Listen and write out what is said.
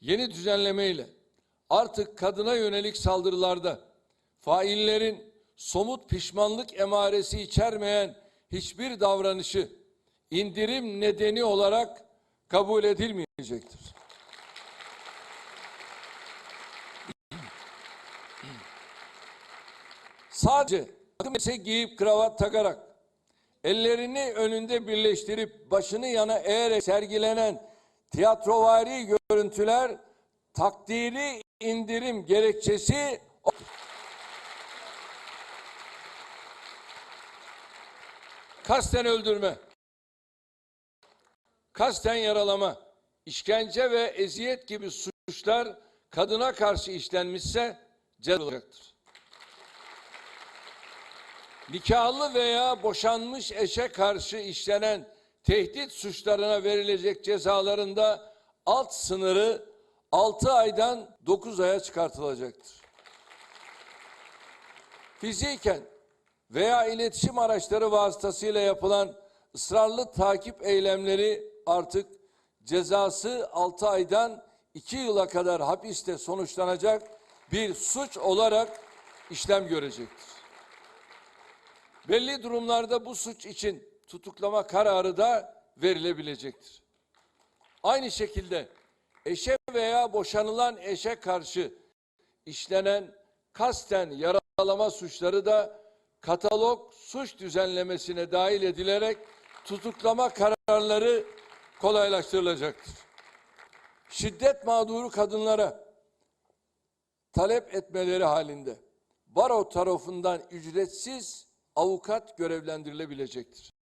Yeni düzenlemeyle artık kadına yönelik saldırılarda faillerin somut pişmanlık emaresi içermeyen hiçbir davranışı indirim nedeni olarak kabul edilmeyecektir. Sadece elbise giyip kravat takarak ellerini önünde birleştirip başını yana eğerek sergilenen tiyatrovari görüntüler takdiri indirim gerekçesi kasten öldürme, kasten yaralama, işkence ve eziyet gibi suçlar kadına karşı işlenmişse ceza olacaktır. Nikahlı veya boşanmış eşe karşı işlenen tehdit suçlarına verilecek cezalarında alt sınırı 6 aydan 9 aya çıkartılacaktır. Fiziken veya iletişim araçları vasıtasıyla yapılan ısrarlı takip eylemleri artık cezası 6 aydan 2 yıla kadar hapiste sonuçlanacak bir suç olarak işlem görecektir. Belli durumlarda bu suç için tutuklama kararı da verilebilecektir. Aynı şekilde eşe veya boşanılan eşe karşı işlenen kasten yaralama suçları da katalog suç düzenlemesine dahil edilerek tutuklama kararları kolaylaştırılacaktır. Şiddet mağduru kadınlara talep etmeleri halinde baro tarafından ücretsiz avukat görevlendirilebilecektir.